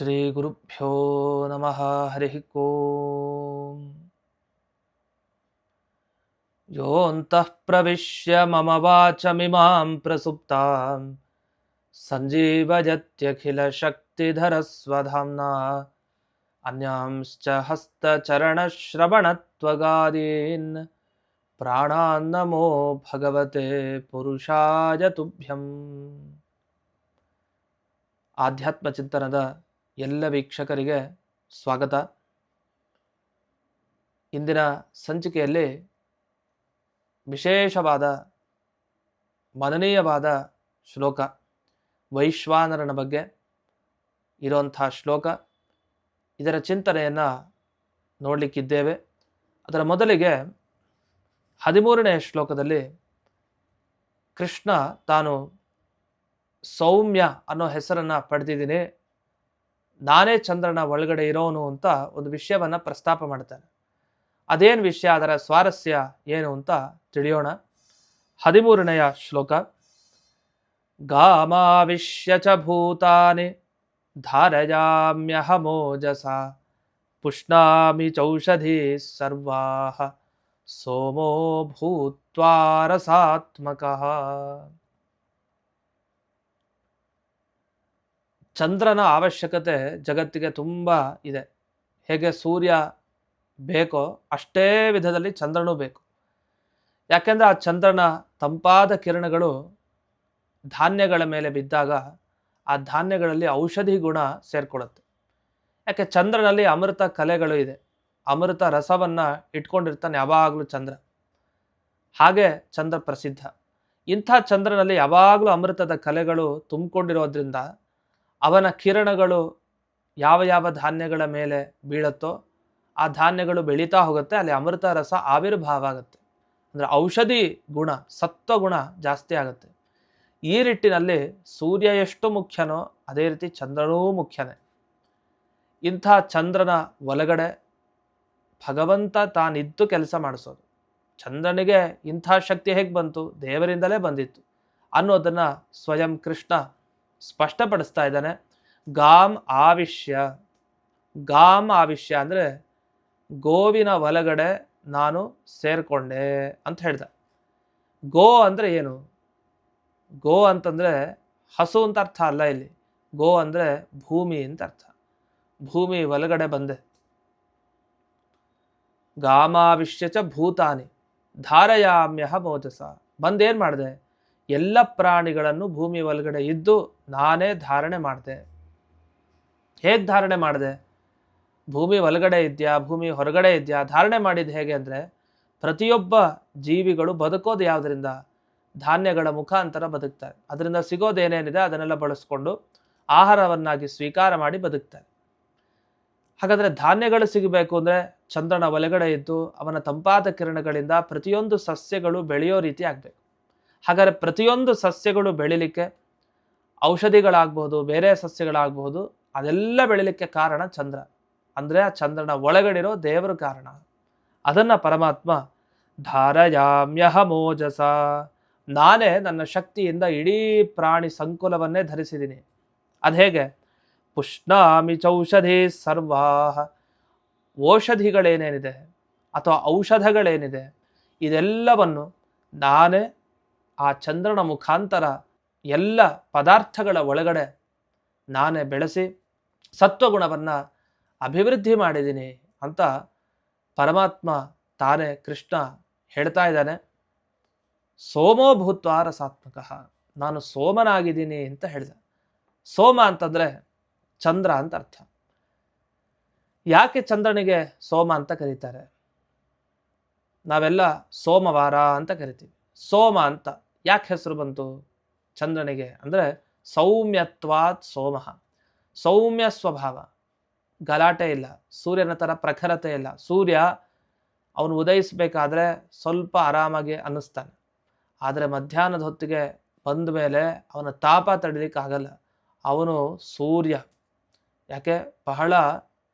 श्रीगुरुभ्यो नमः हरिः ओम् योऽन्तः प्रविश्य मम वाचमिमां प्रसुप्तां सञ्जीवयत्यखिलशक्तिधरस्वधाम्ना अन्यांश्च हस्तचरणश्रवणत्वगादीन् प्राणान्नमो भगवते पुरुषाय तुभ्यम् ಆಧ್ಯಾತ್ಮ ಚಿಂತನದ ಎಲ್ಲ ವೀಕ್ಷಕರಿಗೆ ಸ್ವಾಗತ. ಇಂದಿನ ಸಂಚಿಕೆಯಲ್ಲಿ ವಿಶೇಷವಾದ, ಮನನೀಯವಾದ ಶ್ಲೋಕ, ವೈಶ್ವಾನರನ ಬಗ್ಗೆ ಇರುವಂಥ ಶ್ಲೋಕ. ಇದರ ಚಿಂತನೆಯನ್ನು ನೋಡಲಿಕ್ಕಿದ್ದೇವೆ. ಅದರ ಮೊದಲಿಗೆ ಹದಿಮೂರನೇ ಶ್ಲೋಕದಲ್ಲಿ ಕೃಷ್ಣ ತಾನು ಸೌಮ್ಯ ಅನ್ನೋ ಹೆಸರನ್ನು ಪಡೆದಿದ್ದೀನಿ. ನಾನೇ ಚಂದ್ರನ ಒಳಗಡೆ ಇರೋನು ಅಂತ ಒಂದು ವಿಷಯವನ್ನು ಪ್ರಸ್ತಾಪ ಮಾಡ್ತಾನೆ. ಅದೇನು ವಿಷಯ, ಅದರ ಸ್ವಾರಸ್ಯ ಏನು ಅಂತ ತಿಳಿಯೋಣ. ಹದಿಮೂರನೆಯ ಶ್ಲೋಕ. ಗಾಮಾವಿಶ್ಯ ಚ ಭೂತಾನಿ ಧಾರಯಾಮ್ಯಹಮೋಜಸ ಪುಷ್ಣಾಮಿ ಚೌಷಧಿ ಸರ್ವಾ ಸೋಮೋ ಭೂತ್ವಾ ಚಂದ್ರನ ಅವಶ್ಯಕತೆ ಜಗತ್ತಿಗೆ ತುಂಬ ಇದೆ. ಹೇಗೆ ಸೂರ್ಯ ಬೇಕೋ ಅಷ್ಟೇ ವಿಧದಲ್ಲಿ ಚಂದ್ರನೂ ಬೇಕು. ಯಾಕೆಂದರೆ ಆ ಚಂದ್ರನ ತಂಪಾದ ಕಿರಣಗಳು ಧಾನ್ಯಗಳ ಮೇಲೆ ಬಿದ್ದಾಗ ಆ ಧಾನ್ಯಗಳಲ್ಲಿ ಔಷಧಿ ಗುಣ ಸೇರಿಕೊಳ್ಳುತ್ತೆ. ಯಾಕೆ ಚಂದ್ರನಲ್ಲಿ ಅಮೃತ ಕಲೆಗಳು ಇದೆ. ಅಮೃತ ರಸವನ್ನು ಇಟ್ಕೊಂಡಿರ್ತಾನೆ ಯಾವಾಗಲೂ ಚಂದ್ರ. ಹಾಗೆ ಚಂದ್ರ ಪ್ರಸಿದ್ಧ. ಇಂಥ ಚಂದ್ರನಲ್ಲಿ ಯಾವಾಗಲೂ ಅಮೃತದ ಕಲೆಗಳು ತುಂಬಿಕೊಂಡಿರೋದ್ರಿಂದ ಅವನ ಕಿರಣಗಳು ಯಾವ ಯಾವ ಧಾನ್ಯಗಳ ಮೇಲೆ ಬೀಳುತ್ತೋ ಆ ಧಾನ್ಯಗಳು ಬೆಳೀತಾ ಹೋಗುತ್ತೆ. ಅಲ್ಲಿ ಅಮೃತ ರಸ ಆವಿರ್ಭಾವ ಆಗುತ್ತೆ. ಅಂದರೆ ಔಷಧಿ ಗುಣ, ಸತ್ವ ಗುಣ ಜಾಸ್ತಿ ಆಗುತ್ತೆ. ಈ ನಿಟ್ಟಿನಲ್ಲಿ ಸೂರ್ಯ ಎಷ್ಟು ಮುಖ್ಯನೋ ಅದೇ ರೀತಿ ಚಂದ್ರನೂ ಮುಖ್ಯನೇ. ಇಂಥ ಚಂದ್ರನ ಒಳಗಡೆ ಭಗವಂತ ತಾನಿದ್ದು ಕೆಲಸ ಮಾಡಿಸೋದು. ಚಂದ್ರನಿಗೆ ಇಂಥ ಶಕ್ತಿ ಹೇಗೆ ಬಂತು? ದೇವರಿಂದಲೇ ಬಂದಿತ್ತು ಅನ್ನೋದನ್ನು ಸ್ವಯಂ ಕೃಷ್ಣ ಸ್ಪಷ್ಟಪಡಿಸ್ತಾ ಇದ್ದಾನೆ. ಗಾಮ್ ಆವಿಷ್ಯ. ಗಾಮ್ ಆವಿಷ್ಯ ಅಂದರೆ ಗೋವಿನ ಒಲಗಡೆ ನಾನು ಸೇರಿಕೊಂಡೆ ಅಂತ ಹೇಳ್ದ. ಗೋ ಅಂದರೆ ಏನು? ಗೋ ಅಂತಂದರೆ ಹಸು ಅಂತ ಅರ್ಥ ಅಲ್ಲ ಇಲ್ಲಿ. ಗೋ ಅಂದರೆ ಭೂಮಿ ಅಂತ ಅರ್ಥ. ಭೂಮಿ ಒಲಗಡೆ ಬಂದೆ. ಗಾಮಾವಿಷ್ಯ ಚ ಭೂತಾನಿ. ಧಾರಯಾಮ್ಯಹ ಮೋಜಸ. ಬಂದೇನು ಮಾಡಿದೆ? ಎಲ್ಲ ಪ್ರಾಣಿಗಳನ್ನು ಭೂಮಿ ಒಳಗಡೆ ಇದ್ದು ನಾನೇ ಧಾರಣೆ ಮಾಡಿದೆ. ಹೇಗೆ ಧಾರಣೆ ಮಾಡಿದೆ? ಭೂಮಿ ಒಳಗಡೆ ಇದೆಯಾ? ಭೂಮಿ ಹೊರಗಡೆ ಇದೆಯಾ? ಧಾರಣೆ ಮಾಡಿದ್ದು ಹೇಗೆ ಅಂದರೆ, ಪ್ರತಿಯೊಬ್ಬ ಜೀವಿಗಳು ಬದುಕೋದು ಯಾವುದರಿಂದ? ಧಾನ್ಯಗಳ ಮುಖಾಂತರ ಬದುಕ್ತಾರೆ. ಅದರಿಂದ ಸಿಗೋದೇನೇನಿದೆ ಅದನ್ನೆಲ್ಲ ಬಳಸ್ಕೊಂಡು ಆಹಾರವನ್ನಾಗಿ ಸ್ವೀಕಾರ ಮಾಡಿ ಬದುಕ್ತಾರೆ. ಹಾಗಾದರೆ ಧಾನ್ಯಗಳು ಸಿಗಬೇಕು ಅಂದರೆ ಚಂದ್ರನ ಒಳಗಡೆ ಇದ್ದು ಅವನ ತಂಪಾದ ಕಿರಣಗಳಿಂದ ಪ್ರತಿಯೊಂದು ಸಸ್ಯಗಳು ಬೆಳೆಯೋ ರೀತಿ ಆಗಬೇಕು. ಹಾಗಾದರೆ ಪ್ರತಿಯೊಂದು ಸಸ್ಯಗಳು ಬೆಳಿಲಿಕ್ಕೆ ಔಷಧಿಗಳಾಗಬಹುದು ಬೇರೆ ಸಸ್ಯಗಳಾಗಬಹುದು ಅದೆಲ್ಲ ಬೆಳಿಲಿಕ್ಕೆ ಕಾರಣ ಚಂದ್ರ. ಅಂದರೆ ಆ ಚಂದ್ರನ ಒಳಗಡಿರೋ ದೇವರು ಕಾರಣ. ಅದನ್ನು ಪರಮಾತ್ಮ ಧಾರಯಾಮ್ಯಹ ಮೋಜಸ. ನಾನೇ ನನ್ನ ಶಕ್ತಿಯಿಂದ ಇಡೀ ಪ್ರಾಣಿ ಸಂಕುಲವನ್ನೇ ಧರಿಸಿದ್ದೀನಿ. ಅದು ಹೇಗೆ? ಪುಷ್ಣಾಮಿ ಚೌಷಧಿ ಸರ್ವಾಹ. ಔಷಧಿಗಳೇನೇನಿದೆ? ಅಥವಾ ಔಷಧಗಳೇನಿದೆ? ಇದೆಲ್ಲವನ್ನು ನಾನೇ ಆ ಚಂದ್ರನ ಮುಖಾಂತರ ಎಲ್ಲ ಪದಾರ್ಥಗಳ ಒಳಗಡೆ ನಾನೇ ಬೆಳೆಸಿ ಸತ್ವಗುಣವನ್ನು ಅಭಿವೃದ್ಧಿ ಮಾಡಿದ್ದೀನಿ ಅಂತ ಪರಮಾತ್ಮ ತಾನೇ ಕೃಷ್ಣ ಹೇಳ್ತಾ ಇದ್ದಾನೆ. ಸೋಮೋ ಭೂತ್ವ ರಸಾತ್ಮಕ. ನಾನು ಸೋಮನಾಗಿದ್ದೀನಿ ಅಂತ ಹೇಳಿದೆ. ಸೋಮ ಅಂತಂದರೆ ಚಂದ್ರ ಅಂತ ಅರ್ಥ. ಯಾಕೆ ಚಂದ್ರನಿಗೆ ಸೋಮ ಅಂತ ಕರೀತಾರೆ? ನಾವೆಲ್ಲ ಸೋಮವಾರ ಅಂತ ಕರಿತೀವಿ. ಸೋಮ ಅಂತ. ಯಾಕೆ ಹೆಸರು ಬಂತು ಚಂದ್ರನಿಗೆ? ಅಂದರೆ ಸೌಮ್ಯತ್ವಾತ್ ಸೋಮ. ಸೌಮ್ಯ ಸ್ವಭಾವ. ಗಲಾಟೆ ಇಲ್ಲ. ಸೂರ್ಯನ ಥರ ಪ್ರಖರತೆ ಇಲ್ಲ. ಸೂರ್ಯ ಅವನು ಉದಯಿಸಬೇಕಾದ್ರೆ ಸ್ವಲ್ಪ ಆರಾಮಾಗಿ ಅನ್ನಿಸ್ತಾನೆ. ಆದರೆ ಮಧ್ಯಾಹ್ನದ ಹೊತ್ತಿಗೆ ಬಂದ ಮೇಲೆ ಅವನ ತಾಪ ತಡಿಲಿಕ್ಕಾಗಲ್ಲ. ಅವನು ಸೂರ್ಯ. ಯಾಕೆ? ಬಹಳ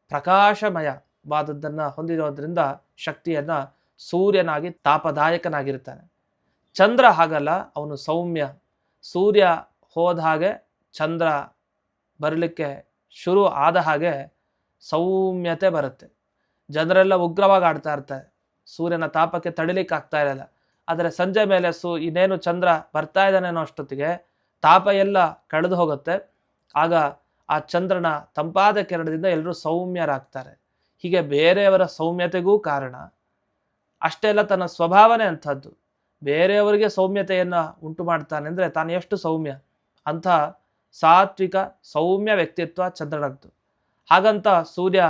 ಪ್ರಕಾಶಮಯವಾದದ್ದನ್ನು ಹೊಂದಿರೋದ್ರಿಂದ ಶಕ್ತಿಯನ್ನು ಸೂರ್ಯನಾಗಿ ತಾಪದಾಯಕನಾಗಿರ್ತಾನೆ. ಚಂದ್ರ ಹಾಗಲ್ಲ, ಅವನು ಸೌಮ್ಯ. ಸೂರ್ಯ ಹೋದ ಹಾಗೆ ಚಂದ್ರ ಬರಲಿಕ್ಕೆ ಶುರು ಆದ ಹಾಗೆ ಸೌಮ್ಯತೆ ಬರುತ್ತೆ. ಜನರೆಲ್ಲ ಉಗ್ರವಾಗಿ ಆಡ್ತಾ ಇರ್ತಾರೆ. ಸೂರ್ಯನ ತಾಪಕ್ಕೆ ತಡಿಲಿಕ್ಕೆ ಆಗ್ತಾ ಇರಲ್ಲ. ಆದರೆ ಸಂಜೆ ಮೇಲೆ ಸು, ಇನ್ನೇನು ಚಂದ್ರ ಬರ್ತಾ ಇದ್ದಾನೆ ಅನ್ನೋ ಅಷ್ಟೊತ್ತಿಗೆ ತಾಪ ಎಲ್ಲ ಕಳೆದು ಹೋಗುತ್ತೆ. ಆಗ ಆ ಚಂದ್ರನ ತಂಪಾದ ಕಿರಣದಿಂದ ಎಲ್ಲರೂ ಸೌಮ್ಯರಾಗ್ತಾರೆ. ಹೀಗೆ ಬೇರೆಯವರ ಸೌಮ್ಯತೆಗೂ ಕಾರಣ. ಅಷ್ಟೇ ಅಲ್ಲ ತನ್ನ ಸ್ವಭಾವನೆ ಅಂಥದ್ದು. ಬೇರೆಯವರಿಗೆ ಸೌಮ್ಯತೆಯನ್ನು ಉಂಟು ಮಾಡ್ತಾನೆ ಅಂದರೆ ತಾನು ಎಷ್ಟು ಸೌಮ್ಯ? ಅಂಥ ಸಾತ್ವಿಕ ಸೌಮ್ಯ ವ್ಯಕ್ತಿತ್ವ ಚಂದ್ರನದ್ದು ಹಾಗಂತ ಸೂರ್ಯ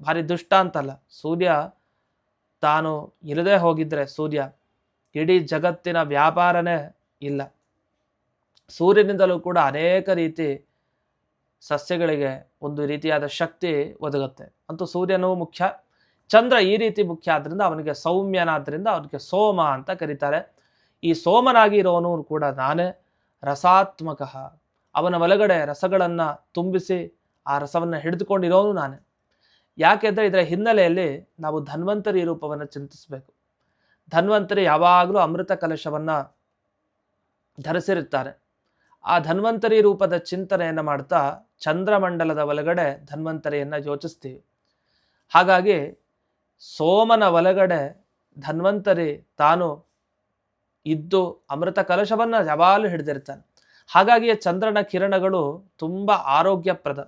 ಭಾರಿ ದುಷ್ಟ ಅಂತಲ್ಲ. ಸೂರ್ಯ ತಾನು ಇರದೇ ಹೋಗಿದ್ರೆ ಸೂರ್ಯ ಇಡೀ ಜಗತ್ತಿನ ವ್ಯಾಪಾರನೇ ಇಲ್ಲ. ಸೂರ್ಯನಿಂದಲೂ ಕೂಡ ಅನೇಕ ರೀತಿ ಸಸ್ಯಗಳಿಗೆ ಒಂದು ರೀತಿಯಾದ ಶಕ್ತಿ ಒದಗುತ್ತೆ. ಅಂತೂ ಸೂರ್ಯನೂ ಮುಖ್ಯ. ಚಂದ್ರ ಈ ರೀತಿ ಮುಖ್ಯ ಆದ್ದರಿಂದ ಅವನಿಗೆ ಸೌಮ್ಯನಾದ್ದರಿಂದ ಅವನಿಗೆ ಸೋಮ ಅಂತ ಕರೀತಾರೆ. ಈ ಸೋಮನಾಗಿ ಇರೋನು ಕೂಡ ನಾನೇ, ರಸಾತ್ಮಕ. ಅವನ ಒಳಗಡೆ ರಸಗಳನ್ನು ತುಂಬಿಸಿ ಆ ರಸವನ್ನು ಹಿಡಿದುಕೊಂಡಿರೋನು ನಾನೇ. ಯಾಕೆಂದರೆ ಇದರ ಹಿನ್ನೆಲೆಯಲ್ಲಿ ನಾವು ಧನ್ವಂತರಿ ರೂಪವನ್ನು ಚಿಂತಿಸಬೇಕು. ಧನ್ವಂತರಿ ಯಾವಾಗಲೂ ಅಮೃತ ಕಲಶವನ್ನು ಧರಿಸಿರುತ್ತಾರೆ. ಆ ಧನ್ವಂತರಿ ರೂಪದ ಚಿಂತನೆಯನ್ನು ಮಾಡ್ತಾ ಚಂದ್ರಮಂಡಲದ ಒಳಗಡೆ ಧನ್ವಂತರಿಯನ್ನು ಯೋಚಿಸ್ತೀವಿ. ಹಾಗಾಗಿ ಸೋಮನ ಒಳಗಡೆ ಧನ್ವಂತರಿ ತಾನು ಇದ್ದು ಅಮೃತ ಕಲಶವನ್ನು ಯಾವಾಗಲೂ ಹಿಡಿದಿರ್ತಾನೆ. ಹಾಗಾಗಿ ಚಂದ್ರನ ಕಿರಣಗಳು ತುಂಬ ಆರೋಗ್ಯಪ್ರದ.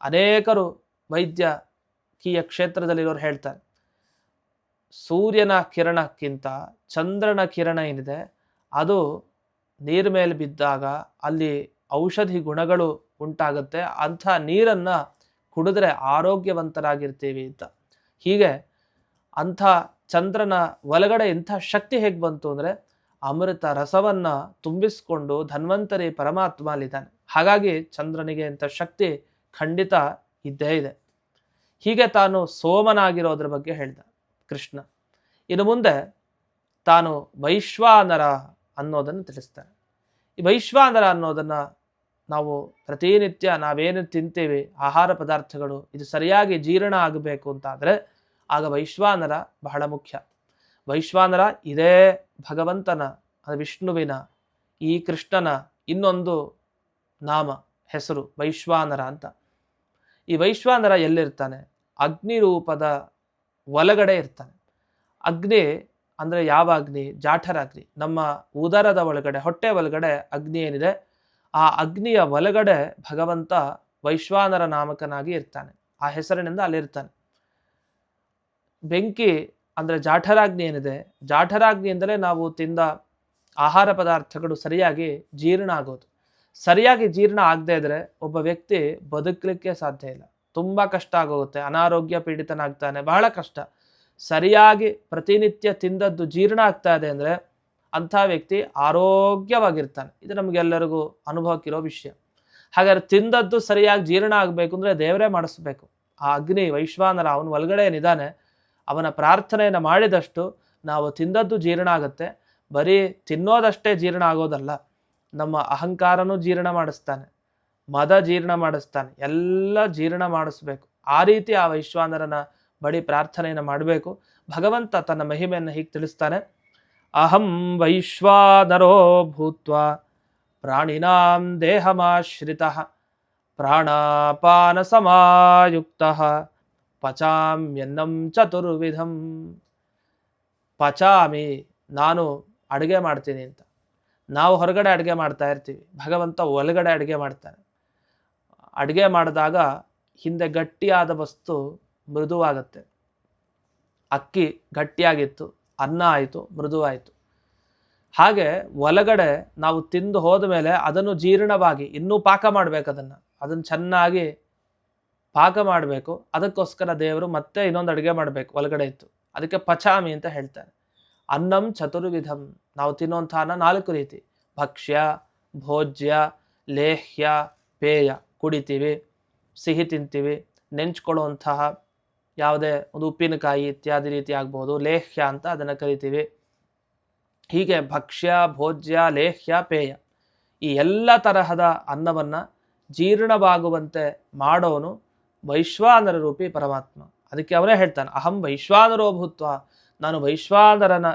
ಅನೇಕರು ವೈದ್ಯಕೀಯ ಕ್ಷೇತ್ರದಲ್ಲಿರೋರು ಹೇಳ್ತಾರೆ, ಸೂರ್ಯನ ಕಿರಣಕ್ಕಿಂತ ಚಂದ್ರನ ಕಿರಣ ಏನಿದೆ, ಅದು ನೀರ ಮೇಲೆ ಬಿದ್ದಾಗ ಅಲ್ಲಿ ಔಷಧಿ ಗುಣಗಳು ಉಂಟಾಗುತ್ತೆ, ಅಂಥ ನೀರನ್ನು ಕುಡಿದ್ರೆ ಆರೋಗ್ಯವಂತರಾಗಿರ್ತೀವಿ ಅಂತ. ಹೀಗೆ ಅಂಥ ಚಂದ್ರನ ಒಳಗಡೆ ಇಂಥ ಶಕ್ತಿ ಹೇಗೆ ಬಂತು ಅಂದರೆ ಅಮೃತ ರಸವನ್ನು ತುಂಬಿಸಿಕೊಂಡು ಧನ್ವಂತರಿ ಪರಮಾತ್ಮ ಅಲ್ಲಿದ್ದಾನೆ ಹಾಗಾಗಿ ಚಂದ್ರನಿಗೆ ಇಂಥ ಶಕ್ತಿ ಖಂಡಿತ ಇದ್ದೇ ಇದೆ. ಹೀಗೆ ತಾನು ಸೋಮನಾಗಿರೋದ್ರ ಬಗ್ಗೆ ಹೇಳಿದ ಕೃಷ್ಣ. ಇನ್ನು ಮುಂದೆ ತಾನು ವೈಶ್ವಾನರ ಅನ್ನೋದನ್ನು ತಿಳಿಸ್ತಾರೆ. ಈ ವೈಶ್ವಾನರ ಅನ್ನೋದನ್ನು ನಾವು ಪ್ರತಿನಿತ್ಯ ನಾವೇನು ತಿಂತೀವಿ, ಆಹಾರ ಪದಾರ್ಥಗಳು, ಇದು ಸರಿಯಾಗಿ ಜೀರ್ಣ ಆಗಬೇಕು ಅಂತಾದರೆ ಆಗ ವೈಶ್ವಾನರ ಬಹಳ ಮುಖ್ಯ. ವೈಶ್ವಾನರ ಇದೇ ಭಗವಂತನ ಅಂದರೆ ವಿಷ್ಣುವಿನ, ಈ ಕೃಷ್ಣನ ಇನ್ನೊಂದು ನಾಮ, ಹೆಸರು ವೈಶ್ವಾನರ ಅಂತ. ಈ ವೈಶ್ವಾನರ ಎಲ್ಲಿರ್ತಾನೆ? ಅಗ್ನಿ ರೂಪದ ಒಳಗಡೆ ಇರ್ತಾನೆ. ಅಗ್ನಿ ಅಂದರೆ ಯಾವ ಅಗ್ನಿ? ಜಾಠರ ಅಗ್ನಿ ನಮ್ಮ ಉದರದ ಒಳಗಡೆ, ಹೊಟ್ಟೆ ಒಳಗಡೆ ಅಗ್ನಿ ಏನಿದೆ? ಆ ಅಗ್ನಿಯ ಒಳಗಡೆ ಭಗವಂತ ವೈಶ್ವಾನರ ನಾಮಕನಾಗಿ ಇರ್ತಾನೆ. ಆ ಹೆಸರಿನಿಂದ ಅಲ್ಲಿರ್ತಾನೆ. ಬೆಂಕಿ ಅಂದರೆ ಜಾಠರಾಗ್ನಿ ಏನಿದೆ? ಜಾಠರಾಗ್ನಿ ಎಂದರೆ ನಾವು ತಿಂದ ಆಹಾರ ಪದಾರ್ಥಗಳು ಸರಿಯಾಗಿ ಜೀರ್ಣ ಆಗೋದು. ಸರಿಯಾಗಿ ಜೀರ್ಣ ಆಗದೇ ಇದ್ದರೆ ಒಬ್ಬ ವ್ಯಕ್ತಿ ಬದುಕಲಿಕ್ಕೆ ಸಾಧ್ಯ ಇಲ್ಲ. ತುಂಬ ಕಷ್ಟ ಆಗೋಗುತ್ತೆ. ಅನಾರೋಗ್ಯ ಪೀಡಿತನಾಗ್ತಾನೆ. ಬಹಳ ಕಷ್ಟ. ಸರಿಯಾಗಿ ಪ್ರತಿನಿತ್ಯ ತಿಂದದ್ದು ಜೀರ್ಣ ಆಗ್ತಾ ಇದೆ ಅಂದರೆ ಅಂಥ ವ್ಯಕ್ತಿ ಆರೋಗ್ಯವಾಗಿರ್ತಾನೆ. ಇದು ನಮಗೆಲ್ಲರಿಗೂ ಅನುಭವಕ್ಕಿರೋ ವಿಷಯ. ಹಾಗಾದ್ರೆ ತಿಂದದ್ದು ಸರಿಯಾಗಿ ಜೀರ್ಣ ಆಗಬೇಕು ಅಂದರೆ ದೇವರೇ ಮಾಡಿಸ್ಬೇಕು. ಆ ಅಗ್ನಿ ವೈಶ್ವಾನರ ಅವನು ಒಳಗಡೆ ಏನಿದ್ದಾನೆ? ಅವನ ಪ್ರಾರ್ಥನೆಯನ್ನು ಮಾಡಿದಷ್ಟು ನಾವು ತಿಂದದ್ದು ಜೀರ್ಣ ಆಗುತ್ತೆ. ಬರೀ ತಿನ್ನೋದಷ್ಟೇ ಜೀರ್ಣ ಆಗೋದಲ್ಲ, ನಮ್ಮ ಅಹಂಕಾರನೂ ಜೀರ್ಣ ಮಾಡಿಸ್ತಾನೆ, ಮದ ಜೀರ್ಣ ಮಾಡಿಸ್ತಾನೆ, ಎಲ್ಲ ಜೀರ್ಣ ಮಾಡಿಸ್ಬೇಕು. ಆ ರೀತಿ ಆ ವೈಶ್ವಾನರನ ಬಳಿ ಪ್ರಾರ್ಥನೆಯನ್ನು ಮಾಡಬೇಕು. ಭಗವಂತ ತನ್ನ ಮಹಿಮೆಯನ್ನು ಹೀಗೆ ತಿಳಿಸ್ತಾನೆ, ಅಹಂ ವೈಶ್ವಾನರೋ ಭೂತ್ವ ಪ್ರಾಣಿನಾಂ ದೇಹಮಾಶ್ರಿತ ಪ್ರಾಣಾಪಾನ ಸಮಾಯುಕ್ತ ಪಚಾಮ್ಯನ್ನಂ ಚತುರ್ವಿಧಂ ಪಚಾಮಿ ನಾನು ಅಡುಗೆ ಮಾಡ್ತೀನಿ ಅಂತ. ನಾವು ಹೊರಗಡೆ ಅಡುಗೆ ಮಾಡ್ತಾ ಇರ್ತೀವಿ. ಭಗವಂತ ಒಳಗಡೆ ಅಡುಗೆ ಮಾಡ್ತಾನೆ ಅಡುಗೆ ಮಾಡಿದಾಗ ಹಿಂದೆ ಗಟ್ಟಿಯಾದ ವಸ್ತು ಮೃದುವಾಗತ್ತೆ. ಅಕ್ಕಿ ಗಟ್ಟಿಯಾಗಿತ್ತು, ಅನ್ನ ಆಯಿತು, ಮೃದುವಾಯಿತು. ಹಾಗೆ ಒಳಗಡೆ ನಾವು ತಿಂದು ಹೋದ ಮೇಲೆ ಅದನ್ನು ಜೀರ್ಣವಾಗಿ ಇನ್ನೂ ಪಾಕ ಮಾಡಬೇಕು ಅದನ್ನು. ಅದನ್ನು ಚೆನ್ನಾಗಿ ಪಾಕ ಮಾಡಬೇಕು, ಅದಕ್ಕೋಸ್ಕರ ದೇವರು ಮತ್ತೆ ಇನ್ನೊಂದು ಅಡುಗೆ ಮಾಡಬೇಕು, ಒಳಗಡೆ ಇತ್ತು ಅದಕ್ಕೆ ಪಚಾಮಿ ಅಂತ ಹೇಳ್ತಾರೆ. ಅನ್ನಂ ಚತುರ್ವಿಧಂ, ನಾವು ತಿನ್ನುವಂಥ ಅನ್ನ ನಾಲ್ಕು ರೀತಿ. ಭಕ್ಷ್ಯ, ಭೋಜ್ಯ, ಲೇಹ್ಯ, ಪೇಯ ಕುಡಿತೀವಿ, ಸಿಹಿ ತಿಂತೀವಿ, ನೆಂಚ್ಕೊಳ್ಳುವಂತಹ ಯಾವುದೇ ಒಂದು ಉಪ್ಪಿನಕಾಯಿ ಇತ್ಯಾದಿ ರೀತಿ ಆಗ್ಬೋದು, ಲೇಹ್ಯ ಅಂತ ಅದನ್ನು ಕರಿತೀವಿ. ಹೀಗೆ ಭಕ್ಷ್ಯ, ಭೋಜ್ಯ, ಲೇಹ್ಯ, ಪೇಯ ಈ ಎಲ್ಲ ತರಹದ ಅನ್ನವನ್ನು ಜೀರ್ಣವಾಗುವಂತೆ ಮಾಡೋನು ವೈಶ್ವಾನರ ರೂಪಿ ಪರಮಾತ್ಮ. ಅದಕ್ಕೆ ಅವನೇ ಹೇಳ್ತಾನೆ, ಅಹಂ ವೈಶ್ವಾನರೋ ಭೂತ್ವ, ನಾನು ವೈಶ್ವಾನರನ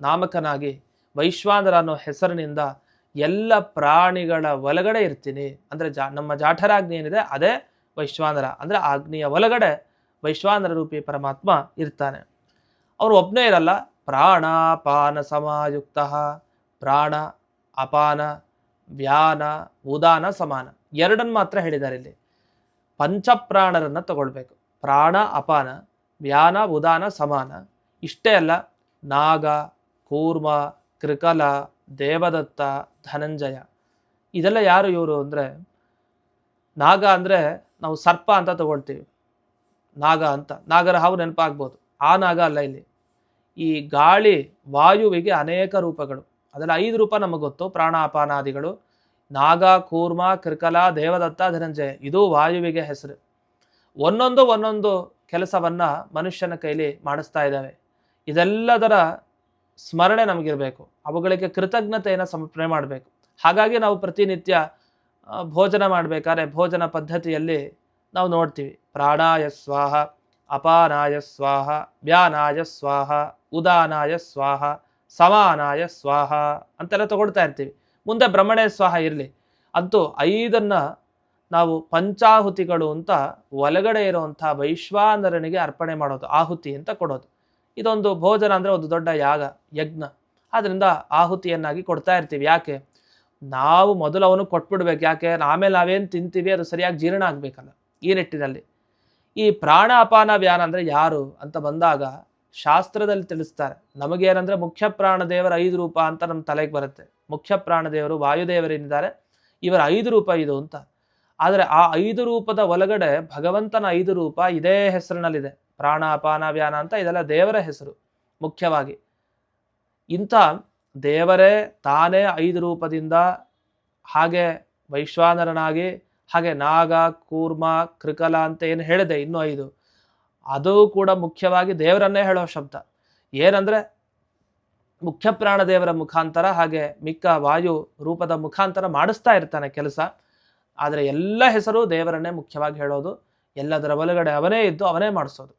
ನಾಮಕನಾಗಿ ವೈಶ್ವಾನರ ಅನ್ನೋ ಹೆಸರಿನಿಂದ ಎಲ್ಲ ಪ್ರಾಣಿಗಳ ಒಳಗಡೆ ಇರ್ತೀನಿ. ಅಂದರೆ ಜಾ, ನಮ್ಮ ಜಾಠರಾಗ್ನಿ ಏನಿದೆ, ಅದೇ ವೈಶ್ವಾನರ, ಅಂದರೆ ಆಗ್ನಿಯ ಒಳಗಡೆ ವೈಶ್ವಾನರ ರೂಪಿ ಪರಮಾತ್ಮ ಇರ್ತಾನೆ. ಅವರು ಒಬ್ಬನೇ ಇರಲ್ಲ, ಪ್ರಾಣಾಪಾನ ಸಮಾಯುಕ್ತ, ಪ್ರಾಣ, ಅಪಾನ, ವ್ಯಾನ, ಉದಾನ, ಸಮಾನ. ಎರಡನ್ನು ಮಾತ್ರ ಹೇಳಿದ್ದಾರೆ ಇಲ್ಲಿ. ಪಂಚಪ್ರಾಣರನ್ನು ತಗೊಳ್ಬೇಕು. ಪ್ರಾಣ, ಅಪಾನ, ವ್ಯಾನ, ಉದಾನ, ಸಮಾನ. ಇಷ್ಟೇ ಅಲ್ಲ, ನಾಗ, ಕೂರ್ಮ, ಕೃಕಲ, ದೇವದತ್ತ, ಧನಂಜಯ. ಇದೆಲ್ಲ ಯಾರು ಇವರು ಅಂದರೆ, ನಾಗ ಅಂದರೆ ನಾವು ಸರ್ಪ ಅಂತ ತಗೊಳ್ತೀವಿ. ನಾಗ ಅಂತ. ನಾಗರ ಹಾವು ನೆನಪಾಗ್ಬೋದು. ಆ ನಾಗ ಅಲ್ಲ ಇಲ್ಲಿ. ಈ ಗಾಳಿ, ವಾಯುವಿಗೆ ಅನೇಕ ರೂಪಗಳು. ಅದರಲ್ಲಿ ಐದು ರೂಪ ನಮಗೆ ಗೊತ್ತು. ಪ್ರಾಣಾಪಾನಾದಿಗಳು ನಾಗ, ಕೂರ್ಮ ಕೃಕಲ ದೇವದತ್ತ, ಧನಂಜಯ, ಇದು ವಾಯುವಿಗೆ ಹೆಸರು. ಒಂದೊಂದು ಒಂದೊಂದು ಕೆಲಸವನ್ನ ಮನುಷ್ಯನ ಕೈಲಿ ಮಾಡಿಸ್ತಾ ಇದ್ದಾವೆ. ಇದೆಲ್ಲದರ ಸ್ಮರಣೆ ನಮಗಿರಬೇಕು. ಅವುಗಳಿಗೆ ಕೃತಜ್ಞತೆಯನ್ನು ಸಮರ್ಪಣೆ ಮಾಡಬೇಕು. ಹಾಗಾಗಿ ನಾವು ಪ್ರತಿನಿತ್ಯ ಭೋಜನ ಮಾಡಬೇಕಾದ್ರೆ ಭೋಜನ ಪದ್ಧತಿಯಲ್ಲಿ ನಾವು ನೋಡ್ತೀವಿ. ಪ್ರಾಣಾಯ ಸ್ವಾಹ, ಅಪಾನಾಯ ಸ್ವಾಹ, ವ್ಯಾನಾಯ ಸ್ವಾಹ, ಉದಾನಾಯ ಸ್ವಾಹ, ಸಮಾನಾಯ ಸ್ವಾಹ ಅಂತೆಲ್ಲ ತಗೊಳ್ತಾ ಇರ್ತೀವಿ. ಮುಂದೆ ಬ್ರಹ್ಮಣೇ ಸ್ವಾಹ ಇರಲಿ. ಅಂತೂ ಐದನ್ನು ನಾವು ಪಂಚಾಹುತಿಗಳು ಅಂತ ಒಳಗಡೆ ಇರುವಂಥ ವೈಶ್ವಾನರನಿಗೆ ಅರ್ಪಣೆ ಮಾಡೋದು, ಆಹುತಿ ಅಂತ ಕೊಡೋದು. ಇದೊಂದು ಭೋಜನ ಅಂದರೆ ಒಂದು ದೊಡ್ಡ ಯಾಗ, ಯಜ್ಞ. ಆದ್ದರಿಂದ ಆಹುತಿಯನ್ನಾಗಿ ಕೊಡ್ತಾ ಇರ್ತೀವಿ. ಯಾಕೆ? ನಾವು ಮೊದಲು ಅವನು ಕೊಟ್ಬಿಡ್ಬೇಕು. ಯಾಕೆ? ಆಮೇಲೆ ನಾವೇನು ತಿಂತೀವಿ? ಅದು ಸರಿಯಾಗಿ ಜೀರ್ಣ ಆಗಬೇಕಲ್ಲ ಈ ನಿಟ್ಟಿನಲ್ಲಿ. ಈ ಪ್ರಾಣ ಅಪಾನ ವ್ಯಾನ ಅಂದರೆ ಯಾರು ಅಂತ ಬಂದಾಗ ಶಾಸ್ತ್ರದಲ್ಲಿ ತಿಳಿಸ್ತಾರೆ. ನಮಗೇನಂದರೆ ಮುಖ್ಯ ಪ್ರಾಣ ದೇವರ ಐದು ರೂಪ ಅಂತ ನಮ್ಮ ತಲೆಗೆ ಬರುತ್ತೆ. ಮುಖ್ಯ ಪ್ರಾಣದೇವರು ವಾಯುದೇವರಿದ್ದಾರೆ ಇವರ ಐದು ರೂಪ ಇದು ಅಂತ. ಆದರೆ ಆ ಐದು ರೂಪದ ಒಳಗಡೆ ಭಗವಂತನ ಐದು ರೂಪ ಇದೇ ಹೆಸರಿನಲ್ಲಿದೆ. ಪ್ರಾಣ ಅಪಾನ ವ್ಯಾನ ಅಂತ ಇದೆಲ್ಲ ದೇವರ ಹೆಸರು ಮುಖ್ಯವಾಗಿ. ಇಂಥ ದೇವರೇ ತಾನೇ ಐದು ರೂಪದಿಂದ ಹಾಗೆ ವೈಶ್ವಾನರನಾಗಿ, ಹಾಗೆ ನಾಗ, ಕೂರ್ಮ, ಕೃಕಲ ಅಂತ ಏನು ಹೇಳಿದೆ ಇನ್ನೂ ಐದು. ಅದು ಕೂಡ ಮುಖ್ಯವಾಗಿ ದೇವರನ್ನೇ ಹೇಳೋ ಶಬ್ದ. ಏನಂದ್ರೆ ಮುಖ್ಯ ಪ್ರಾಣದೇವರ ಮುಖಾಂತರ ಹಾಗೆ ಮಿಕ್ಕ ವಾಯು ರೂಪದ ಮುಖಾಂತರ ಮಾಡಿಸ್ತಾ ಇರ್ತಾನೆ ಕೆಲಸ. ಆದರೆ ಎಲ್ಲ ಹೆಸರು ದೇವರನ್ನೇ ಮುಖ್ಯವಾಗಿ ಹೇಳೋದು, ಎಲ್ಲದರ ಒಳಗಡೆ ಅವನೇ ಇದ್ದು ಅವನೇ ಮಾಡಿಸೋದು.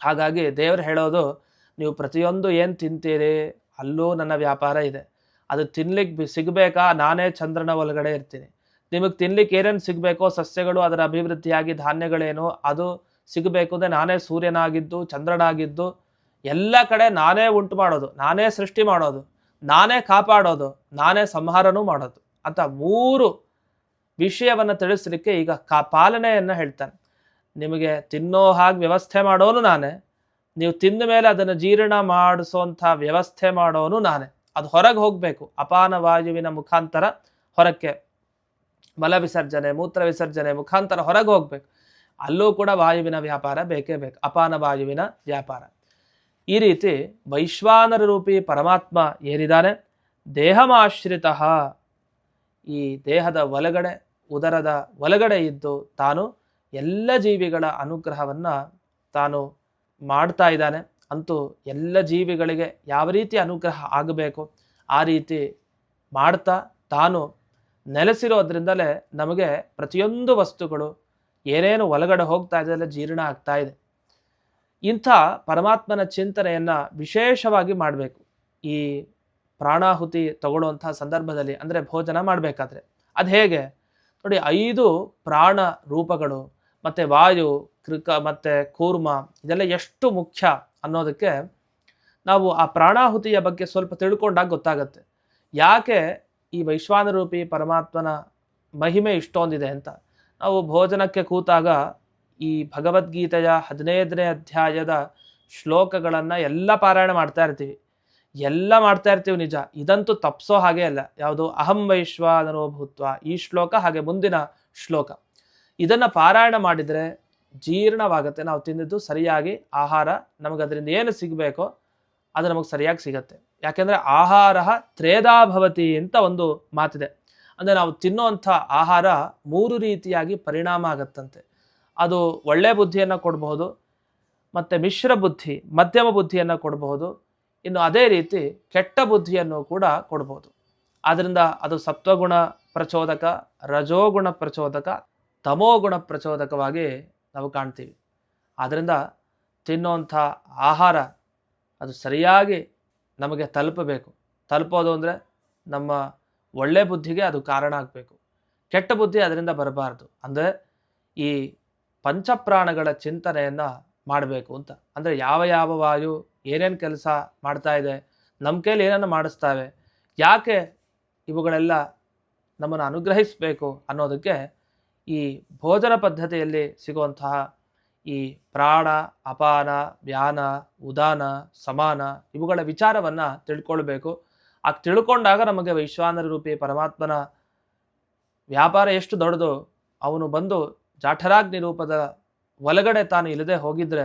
ಹಾಗಾಗಿ ದೇವರು ಹೇಳೋದು, ನೀವು ಪ್ರತಿಯೊಂದು ಏನು ತಿಂತೀರಿ, ಅಲ್ಲೂ ನನ್ನ ವ್ಯಾಪಾರ ಇದೆ. ಅದು ತಿನ್ಲಿಕ್ಕೆ ಸಿಗಬೇಕಾ? ನಾನೇ ಚಂದ್ರನ ಒಳಗಡೆ ಇರ್ತೀನಿ. ನಿಮಗೆ ತಿನ್ಲಿಕ್ಕೆ ಏನೇನು ಸಿಗಬೇಕೋ, ಸಸ್ಯಗಳು ಅದರ ಅಭಿವೃದ್ಧಿಯಾಗಿ ಧಾನ್ಯಗಳೇನು, ಅದು ಸಿಗಬೇಕು ಅಂದರೆ ನಾನೇ ಸೂರ್ಯನಾಗಿದ್ದು, ಚಂದ್ರನಾಗಿದ್ದು ಎಲ್ಲ ಕಡೆ ನಾನೇ ಉಂಟು ಮಾಡೋದು, ನಾನೇ ಸೃಷ್ಟಿ ಮಾಡೋದು, ನಾನೇ ಕಾಪಾಡೋದು, ನಾನೇ ಸಂಹಾರನೂ ಮಾಡೋದು ಅಂತ ಮೂರು ವಿಷಯವನ್ನು ತಿಳಿಸ್ಲಿಕ್ಕೆ ಈಗ ಕಾ ಪಾಲನೆಯನ್ನು ಹೇಳ್ತಾನೆ. ನಿಮಗೆ ತಿನ್ನೋ ಹಾಗೆ ವ್ಯವಸ್ಥೆ ಮಾಡೋನು ನಾನೇ, ನೀವು ತಿಂದ ಮೇಲೆ ಅದನ್ನು ಜೀರ್ಣ ಮಾಡಿಸೋಂಥ ವ್ಯವಸ್ಥೆ ಮಾಡೋನು ನಾನೇ. ಅದು ಹೊರಗೆ ಹೋಗಬೇಕು, ಅಪಾನ ವಾಯುವಿನ ಮುಖಾಂತರ ಹೊರಕ್ಕೆ ಮಲ ವಿಸರ್ಜನೆ, ಮೂತ್ರ ವಿಸರ್ಜನೆ ಮುಖಾಂತರ ಹೊರಗೆ ಹೋಗ್ಬೇಕು. ಅಲ್ಲೂ ಕೂಡ ವಾಯುವಿನ ವ್ಯಾಪಾರ ಬೇಕೇ ಬೇಕು, ಅಪಾನ ವಾಯುವಿನ ವ್ಯಾಪಾರ. ಈ ರೀತಿ ವೈಶ್ವಾನರ ರೂಪಿ ಪರಮಾತ್ಮ ಏನಿದ್ದಾನೆ ದೇಹಮಾಶ್ರಿತ ಈ ದೇಹದ ಒಲಗಡೆ ಉದರದ ಒಲಗಡೆ ಇದ್ದು ತಾನು ಎಲ್ಲ ಜೀವಿಗಳ ಅನುಗ್ರಹವನ್ನು ತಾನು ಮಾಡ್ತಾ ಇದ್ದಾನೆ. ಅಂತೂ ಎಲ್ಲ ಜೀವಿಗಳಿಗೆ ಯಾವ ರೀತಿ ಅನುಗ್ರಹ ಆಗಬೇಕು, ಆ ರೀತಿ ಮಾಡ್ತಾ ತಾನು ನೆಲೆಸಿರೋದ್ರಿಂದಲೇ ನಮಗೆ ಪ್ರತಿಯೊಂದು ವಸ್ತುಗಳು ಏನೇನು ಒಳಗಡೆ ಹೋಗ್ತಾ ಇದೆ ಅಲ್ಲ ಜೀರ್ಣ ಆಗ್ತಾ ಇದೆ. ಇಂಥ ಪರಮಾತ್ಮನ ಚಿಂತನೆಯನ್ನು ವಿಶೇಷವಾಗಿ ಮಾಡಬೇಕು. ಈ ಪ್ರಾಣಾಹುತಿ ತಗೊಳ್ಳುವಂಥ ಸಂದರ್ಭದಲ್ಲಿ ಅಂದರೆ ಭೋಜನ ಮಾಡಬೇಕಾದ್ರೆ. ಅದು ಹೇಗೆ? ನೋಡಿ, ಐದು ಪ್ರಾಣ ರೂಪಗಳು ಮತ್ತು ವಾಯು, ಕೃಕ ಮತ್ತು ಕೂರ್ಮ ಇದೆಲ್ಲ ಎಷ್ಟು ಮುಖ್ಯ ಅನ್ನೋದಕ್ಕೆ ನಾವು ಆ ಪ್ರಾಣಾಹುತಿಯ ಬಗ್ಗೆ ಸ್ವಲ್ಪ ತಿಳ್ಕೊಂಡಾಗ ಗೊತ್ತಾಗತ್ತೆ. ಯಾಕೆ ಈ ವೈಶ್ವಾನರೂಪಿ ಪರಮಾತ್ಮನ ಮಹಿಮೆ ಇಷ್ಟೊಂದಿದೆ ಅಂತ? ನಾವು ಭೋಜನಕ್ಕೆ ಕೂತಾಗ ಈ ಭಗವದ್ಗೀತೆಯ ಹದಿನೈದನೇ ಅಧ್ಯಾಯದ ಶ್ಲೋಕಗಳನ್ನು ಎಲ್ಲ ಪಾರಾಯಣ ಮಾಡ್ತಾ ಇರ್ತೀವಿ. ಎಲ್ಲ ಮಾಡ್ತಾ ಇರ್ತೀವಿ ನಿಜ. ಇದಂತೂ ತಪ್ಸೋ ಹಾಗೆ ಅಲ್ಲ. ಯಾವುದು ಅಹಂ ವೈಶ್ವ ಭೂತ್ವ. ಈ ಶ್ಲೋಕ ಹಾಗೆ ಮುಂದಿನ ಶ್ಲೋಕ. ಇದನ್ನ ಪಾರಾಯಣ ಮಾಡಿದರೆ ಜೀರ್ಣವಾಗುತ್ತೆ. ನಾವು ತಿಂದಿದ್ದು ಸರಿಯಾಗಿ ಆಹಾರ ನಮಗೆ ಅದರಿಂದ ಏನು ಸಿಗಬೇಕೋ ಅದು ನಮಗೆ ಸರಿಯಾಗಿ ಸಿಗತ್ತೆ. ಯಾಕೆಂದ್ರೆ ಆಹಾರ ತ್ರೇದಾಭವತಿ ಅಂತ ಒಂದು ಮಾತಿದೆ. ಅಂದರೆ ನಾವು ತಿನ್ನುವಂಥ ಆಹಾರ ಮೂರು ರೀತಿಯಾಗಿ ಪರಿಣಾಮ ಆಗತ್ತಂತೆ. ಅದು ಒಳ್ಳೆ ಬುದ್ಧಿಯನ್ನು ಕೊಡಬಹುದು, ಮತ್ತು ಮಿಶ್ರ ಬುದ್ಧಿ, ಮಧ್ಯಮ ಬುದ್ಧಿಯನ್ನು ಕೊಡಬಹುದು, ಇನ್ನು ಅದೇ ರೀತಿ ಕೆಟ್ಟ ಬುದ್ಧಿಯನ್ನು ಕೂಡ ಕೊಡ್ಬೋದು ಆದ್ದರಿಂದ ಅದು ಸತ್ವಗುಣ ಪ್ರಚೋದಕ, ರಜೋಗುಣ ಪ್ರಚೋದಕ, ತಮೋಗುಣ ಪ್ರಚೋದಕವಾಗಿ ನಾವು ಕಾಣ್ತೀವಿ. ಆದ್ದರಿಂದ ತಿನ್ನುವಂಥ ಆಹಾರ ಅದು ಸರಿಯಾಗಿ ನಮಗೆ ತಲುಪಬೇಕು. ತಲುಪೋದು ಅಂದರೆ ನಮ್ಮ ಒಳ್ಳೆ ಬುದ್ಧಿಗೆ ಅದು ಕಾರಣ ಆಗಬೇಕು. ಕೆಟ್ಟ ಬುದ್ಧಿ ಅದರಿಂದ ಬರಬಾರ್ದು. ಅಂದರೆ ಈ ಪಂಚಪ್ರಾಣಗಳ ಚಿಂತನೆಯನ್ನು ಮಾಡಬೇಕು ಅಂತ. ಅಂದರೆ ಯಾವ ಯಾವ ವಾಯು ಏನೇನು ಕೆಲಸ ಮಾಡ್ತಾ ಇದೆ ನಮ್ಮ ಕೈಲಿ ಏನನ್ನು ಮಾಡಿಸ್ತಾವೆ, ಯಾಕೆ ಇವುಗಳೆಲ್ಲ ನಮ್ಮನ್ನು ಅನುಗ್ರಹಿಸಬೇಕು ಅನ್ನೋದಕ್ಕೆ ಈ ಭೋಜನ ಪದ್ಧತಿಯಲ್ಲಿ ಸಿಗುವಂತಹ ಈ ಪ್ರಾಣ, ಅಪಾನ, ವ್ಯಾನ, ಉದಾನ, ಸಮಾನ ಇವುಗಳ ವಿಚಾರವನ್ನು ತಿಳ್ಕೊಳ್ಬೇಕು. ಆ ತಿಳ್ಕೊಂಡಾಗ ನಮಗೆ ವೈಶ್ವಾನರ ರೂಪಿ ಪರಮಾತ್ಮನ ವ್ಯಾಪಾರ ಎಷ್ಟು ದೊಡ್ಡದು, ಅವನು ಬಂದು ಜಾಠರಾಗ್ನಿ ರೂಪದ ಒಳಗಡೆ ತಾನು ಇಲ್ಲದೆ ಹೋಗಿದ್ರೆ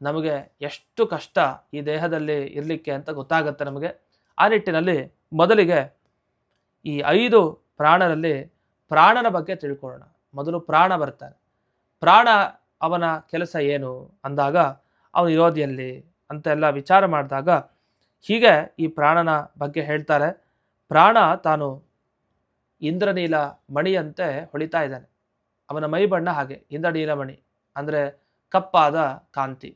ನಮಗೆ ಎಷ್ಟು ಕಷ್ಟ ಈ ದೇಹದಲ್ಲಿ ಇರಲಿಕ್ಕೆ ಅಂತ ಗೊತ್ತಾಗುತ್ತೆ ನಮಗೆ. ಆ ನಿಟ್ಟಿನಲ್ಲಿ ಮೊದಲಿಗೆ ಈ ಐದು ಪ್ರಾಣರಲ್ಲಿ ಪ್ರಾಣನ ಬಗ್ಗೆ ತಿಳ್ಕೊಳ್ಳೋಣ. ಮೊದಲು ಪ್ರಾಣ ಬರ್ತಾನೆ ಪ್ರಾಣ ಅವನ ಕೆಲಸ ಏನು ಅಂದಾಗ ಅವನು ಇರೋದಿಯಲ್ಲಿ ಅಂತ ಅಂತೆಲ್ಲ ವಿಚಾರ ಮಾಡಿದಾಗ ಹೀಗೆ ಈ ಪ್ರಾಣನ ಬಗ್ಗೆ ಹೇಳ್ತಾರೆ. ಪ್ರಾಣ ತಾನು ಇಂದ್ರನೀಲ ಮಣಿಯಂತೆ ಹೊಳಿತಾ ಇದ್ದಾನೆ. ಅವನ ಮೈ ಬಣ್ಣ ಹಾಗೆ ಇಂದ್ರನೀಲ ಮಣಿ ಅಂದರೆ, ಕಪ್ಪಾದ ಕಾಂತಿ.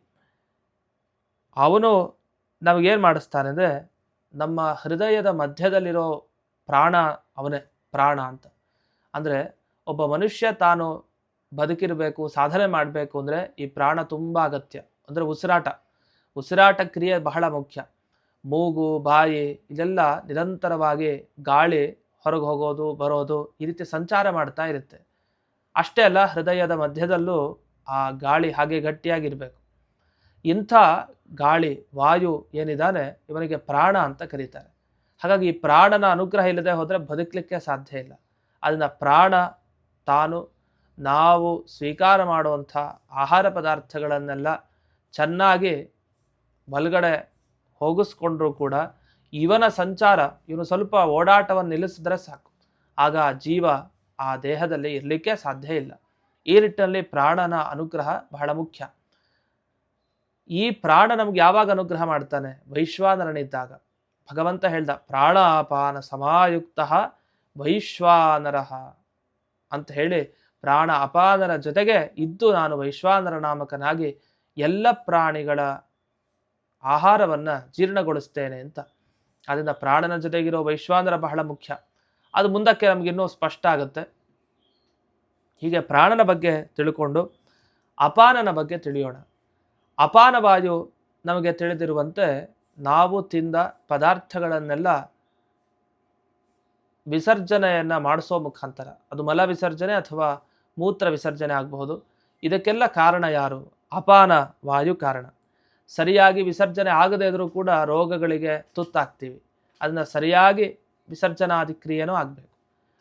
ಅವನು ನಮಗೇನು ಮಾಡಿಸ್ತಾನೆ ಅಂದರೆ ನಮ್ಮ ಹೃದಯದ ಮಧ್ಯದಲ್ಲಿರೋ ಪ್ರಾಣ ಅವನೇ, ಪ್ರಾಣ ಅಂತ. ಅಂದರೆ, ಒಬ್ಬ ಮನುಷ್ಯ ತಾನು ಬದುಕಿರಬೇಕು, ಸಾಧನೆ ಮಾಡಬೇಕು ಅಂದರೆ, ಈ ಪ್ರಾಣ ತುಂಬ ಅಗತ್ಯ. ಅಂದರೆ ಉಸಿರಾಟ. ಉಸಿರಾಟ ಕ್ರಿಯೆ ಬಹಳ ಮುಖ್ಯ. ಮೂಗು, ಬಾಯಿ, ಇದೆಲ್ಲ ನಿರಂತರವಾಗಿ ಗಾಳಿ ಹೊರಗೆ ಹೋಗೋದು, ಬರೋದು ಈ ರೀತಿ ಸಂಚಾರ ಮಾಡ್ತಾ ಇರುತ್ತೆ. ಅಷ್ಟೇ ಅಲ್ಲ, ಹೃದಯದ ಮಧ್ಯದಲ್ಲೂ ಆ ಗಾಳಿ ಹಾಗೆ ಗಟ್ಟಿಯಾಗಿರಬೇಕು. ಇಂಥ ಗಾಳಿ, ವಾಯು ಏನಿದ್ದಾನೆ ಇವನಿಗೆ ಪ್ರಾಣ ಅಂತ ಕರೀತಾರೆ. ಹಾಗಾಗಿ ಈ ಪ್ರಾಣನ ಅನುಗ್ರಹ ಇಲ್ಲದೆ ಹೋದರೆ ಬದುಕಲಿಕ್ಕೆ ಸಾಧ್ಯ ಇಲ್ಲ. ಅದನ್ನು ಪ್ರಾಣ, ತಾನು, ನಾವು ಸ್ವೀಕಾರ ಮಾಡುವಂಥ ಆಹಾರ ಪದಾರ್ಥಗಳನ್ನೆಲ್ಲ ಚೆನ್ನಾಗಿ ಒಳಗಡೆ ಹೋಗಿಸ್ಕೊಂಡ್ರೂ ಕೂಡ ಇವನ ಸಂಚಾರ, ಇವನು ಸ್ವಲ್ಪ ಓಡಾಟವನ್ನು ನಿಲ್ಲಿಸಿದ್ರೆ ಸಾಕು. ಆಗ ಜೀವ ಆ ದೇಹದಲ್ಲಿ ಇರಲಿಕ್ಕೆ ಸಾಧ್ಯ ಇಲ್ಲ. ಈ ನಿಟ್ಟಿನಲ್ಲಿ ಪ್ರಾಣನ ಅನುಗ್ರಹ ಬಹಳ ಮುಖ್ಯ. ಈ ಪ್ರಾಣ ನಮ್ಗೆ ಯಾವಾಗ ಅನುಗ್ರಹ ಮಾಡ್ತಾನೆ? ವೈಶ್ವಾನರನಿದ್ದಾಗ. ಭಗವಂತ ಹೇಳ್ದ, ಪ್ರಾಣಾಪಾನ ಸಮಾಯುಕ್ತ ವೈಶ್ವಾನರಹ ಅಂತ ಹೇಳಿ ಪ್ರಾಣ ಅಪಾನರ ಜೊತೆಗೆ ಇದ್ದು ನಾನು ವೈಶ್ವಾನರ ನಾಮಕನಾಗಿ ಎಲ್ಲ ಪ್ರಾಣಿಗಳ ಆಹಾರವನ್ನು ಜೀರ್ಣಗೊಳಿಸ್ತೇನೆ ಅಂತ. ಅದರಿಂದ ಪ್ರಾಣನ ಜೊತೆಗಿರೋ ವೈಶ್ವಾನರ ಬಹಳ ಮುಖ್ಯ. ಅದು ಮುಂದಕ್ಕೆ ನಮಗಿನ್ನೂ ಸ್ಪಷ್ಟ ಆಗುತ್ತೆ. ಹೀಗೆ ಪ್ರಾಣನ ಬಗ್ಗೆ ತಿಳ್ಕೊಂಡು ಅಪಾನನ ಬಗ್ಗೆ ತಿಳಿಯೋಣ. ಅಪಾನ ವಾಯು ನಮಗೆ ತಿಳಿದಿರುವಂತೆ ನಾವು ತಿಂದ ಪದಾರ್ಥಗಳನ್ನೆಲ್ಲ ವಿಸರ್ಜನೆಯನ್ನು ಮಾಡಿಸೋ ಮುಖಾಂತರ, ಅದು ಮಲ ವಿಸರ್ಜನೆ ಅಥವಾ ಮೂತ್ರ ವಿಸರ್ಜನೆ ಆಗಬಹುದು. ಇದಕ್ಕೆಲ್ಲ ಕಾರಣ ಯಾರು? ಅಪಾನ ವಾಯು ಕಾರಣ. ಸರಿಯಾಗಿ ವಿಸರ್ಜನೆ ಆಗದೇ ಇದ್ರೂ ಕೂಡ ರೋಗಗಳಿಗೆ ತುತ್ತಾಗ್ತೀವಿ. ಅದನ್ನು ಸರಿಯಾಗಿ ವಿಸರ್ಜನಾದಿ ಕ್ರಿಯೆನೂ ಆಗಬೇಕು.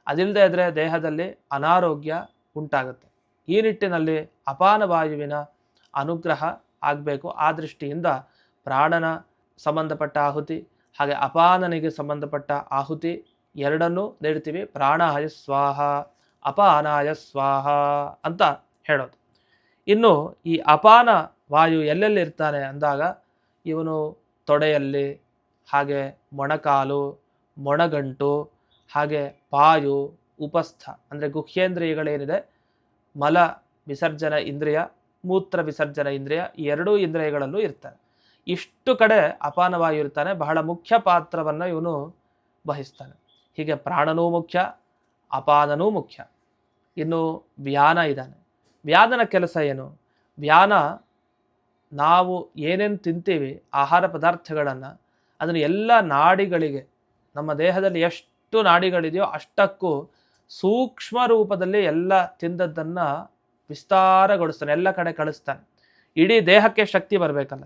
ಅದಿಲ್ಲದೆ ಇದ್ದರೆ ದೇಹದಲ್ಲಿ ಅನಾರೋಗ್ಯ ಉಂಟಾಗುತ್ತೆ. ಈ ನಿಟ್ಟಿನಲ್ಲಿ ಅಪಾನ ವಾಯುವಿನ ಅನುಗ್ರಹ ಆಗಬೇಕು ಆ ದೃಷ್ಟಿಯಿಂದ ಪ್ರಾಣನ ಸಂಬಂಧಪಟ್ಟ ಆಹುತಿ ಹಾಗೆ ಅಪಾನನಿಗೆ ಸಂಬಂಧಪಟ್ಟ ಆಹುತಿ ಎರಡನ್ನೂ ನೀಡ್ತೀವಿ. ಪ್ರಾಣಾಯ ಸ್ವಾಹ, ಅಪಾನಾಯ ಸ್ವಾಹ ಅಂತ ಹೇಳೋದು. ಇನ್ನು ಈ ಅಪಾನ ವಾಯು ಎಲ್ಲೆಲ್ಲಿ ಇರ್ತಾನೆ ಅಂದಾಗ ಇವನು ತೊಡೆಯಲ್ಲಿ ಹಾಗೆ ಮೊಣಕಾಲು ಮೊಣಗಂಟು, ಹಾಗೆ ಪಾಯು, ಉಪಸ್ಥ, ಅಂದರೆ ಗುಹ್ಯೇಂದ್ರಿಯಗಳೇನಿದೆ, ಮಲ ವಿಸರ್ಜನ ಇಂದ್ರಿಯ, ಮೂತ್ರ ವಿಸರ್ಜನ ಇಂದ್ರಿಯ ಎರಡೂ ಇಂದ್ರಿಯಗಳಲ್ಲೂ ಇರ್ತಾನೆ ಇಷ್ಟು ಕಡೆ ಅಪಾನವಾಯು ಇರ್ತಾನೆ ಬಹಳ ಮುಖ್ಯ ಪಾತ್ರವನ್ನು ಇವನು ವಹಿಸ್ತಾನೆ. ಹೀಗೆ ಪ್ರಾಣನೂ ಮುಖ್ಯ, ಅಪಾನನೂ ಮುಖ್ಯ. ಇನ್ನು ವ್ಯಾನ ಇದ್ದಾನೆ. ವ್ಯಾನನ ಕೆಲಸ ಏನು? ವ್ಯಾನ ನಾವು ಏನೇನು ತಿಂತೀವಿ, ಆಹಾರ ಪದಾರ್ಥಗಳನ್ನು, ಅದನ್ನು ಎಲ್ಲ ನಾಡಿಗಳಿಗೆ ನಮ್ಮ ದೇಹದಲ್ಲಿ ಎಷ್ಟು ನಾಡಿಗಳಿದೆಯೋ ಅಷ್ಟಕ್ಕೂ ಸೂಕ್ಷ್ಮ ರೂಪದಲ್ಲಿ ಎಲ್ಲ ತಿಂದದ್ದನ್ನು ವಿಸ್ತಾರಗೊಳಿಸ್ತಾನೆ, ಎಲ್ಲ ಕಡೆ ಕಳಿಸ್ತಾನೆ. ಇಡೀ ದೇಹಕ್ಕೆ ಶಕ್ತಿ ಬರಬೇಕಲ್ಲ.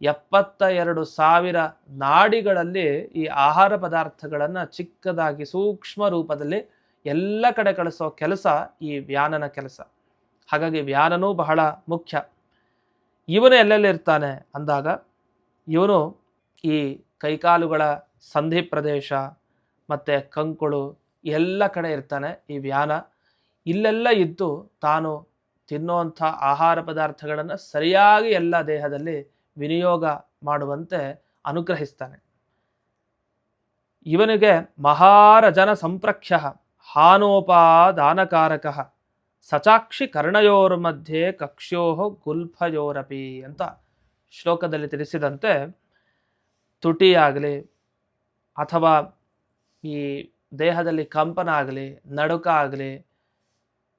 ಎಪ್ಪತ್ತ ಎರಡು ಸಾವಿರ ನಾಡಿಗಳಲ್ಲಿ ಈ ಆಹಾರ ಪದಾರ್ಥಗಳನ್ನು ಚಿಕ್ಕದಾಗಿ ಸೂಕ್ಷ್ಮ ರೂಪದಲ್ಲಿ ಎಲ್ಲ ಕಡೆ ಕಳಿಸೋ ಕೆಲಸ ಈ ವ್ಯಾನನ ಕೆಲಸ. ಹಾಗಾಗಿ ವ್ಯಾನನೂ ಬಹಳ ಮುಖ್ಯ. ಇವನು ಎಲ್ಲೆಲ್ಲಿರ್ತಾನೆ ಅಂದಾಗ ಇವನು ಈ ಕೈಕಾಲುಗಳ ಸಂಧಿ ಪ್ರದೇಶ ಮತ್ತು ಕಂಕುಳು ಎಲ್ಲ ಕಡೆ ಇರ್ತಾನೆ ಈ ವ್ಯಾನ. ಇಲ್ಲೆಲ್ಲ ಇದ್ದು ತಾನು ತಿನ್ನುವಂಥ ಆಹಾರ ಪದಾರ್ಥಗಳನ್ನು ಸರಿಯಾಗಿ ಎಲ್ಲ ದೇಹದಲ್ಲಿ ವಿನಿಯೋಗ ಮಾಡುವಂತೆ ಅನುಗ್ರಹಿಸ್ತಾನೆ. ಇವನಿಗೆ ಮಹಾರಜನ ಸಂಪ್ರಖ್ಯ, ಹಾನೋಪಾದಾನಕಾರಕ, ಸಚಾಕ್ಷಿ ಕರ್ಣಯೋರ್ಮಧ್ಯೆ ಕಕ್ಷ್ಯೋಹ ಗುಲ್ಫಯೋರಪಿ ಅಂತ ಶ್ಲೋಕದಲ್ಲಿ ತಿಳಿಸಿದಂತೆ ತುಟಿಯಾಗಲಿ ಅಥವಾ ಈ ದೇಹದಲ್ಲಿ ಕಂಪನ ಆಗಲಿ, ನಡುಕ ಆಗಲಿ,